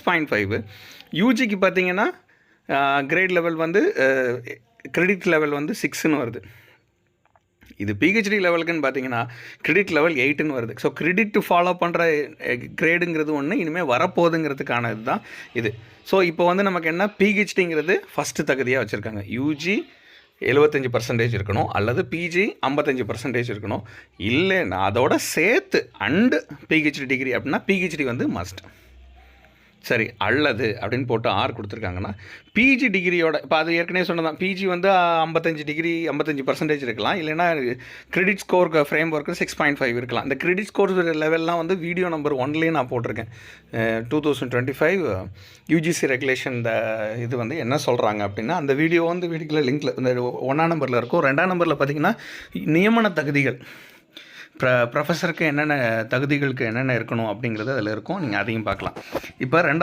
Six point five யூஜிக்கு பார்த்தீங்கன்னா grade level வந்து கிரெடிட் லெவல் வந்து சிக்ஸ்னு வருது. இது பிஹெச்டி லெவலுக்குன்னு பார்த்தீங்கன்னா கிரெடிட் லெவல் எயிட்டுன்னு வருது. ஸோ கிரெடிட் ஃபாலோ பண்ணுற கிரேடுங்கிறது ஒன்று இனிமேல் வரப்போகுதுங்கிறதுக்கான இதுதான் இது. ஸோ இப்போ வந்து நமக்கு என்ன பிஹெச்டிங்கிறது ஃபஸ்ட்டு தகுதியாக வச்சுருக்காங்க. யூஜி எழுபத்தஞ்சி பர்சன்டேஜ் இருக்கணும் அல்லது பிஜி ஐம்பத்தஞ்சு பர்சன்டேஜ் இருக்கணும். இல்லைன்னா அதோட சேர்த்து அண்டு பிஹெச்டி டிகிரி அப்படின்னா பிஹெச்டி வந்து மஸ்ட் சரி அல்லது அப்படின்னு போட்டு ஆர் கொடுத்துருக்காங்கன்னா பிஜி டிகிரியோட இப்போ அது ஏற்கனவே சொன்னதான் பிஜி வந்து ஐம்பத்தஞ்சு டிகிரி ஐம்பத்தஞ்சு பர்சன்டேஜ் இருக்கலாம். இல்லைன்னா credit score framework six point five இருக்கலாம். இந்த கிரெடிட் ஸ்கோர் லெவல்லாம் வந்து வீடியோ நம்பர் ஒன்லேயே நான் போட்டிருக்கேன். Two thousand twenty five UGC regulation இந்த இது வந்து என்ன சொல்கிறாங்க அப்படின்னா அந்த வீடியோ வந்து வீடியோக்குள்ள லிங்க்கில் இந்த ஒன்றாம் நம்பரில் இருக்கும். ரெண்டாம் நம்பரில் பார்த்தீங்கன்னா நியமன தகுதிகள். ப்ர ப்ரொஃபஸருக்கு என்னென்ன தகுதிகளுக்கு என்னென்ன இருக்கணும் அப்படிங்கிறது அதில் இருக்கும். நீங்கள் அதையும் பார்க்கலாம். இப்போ ரெண்டாவது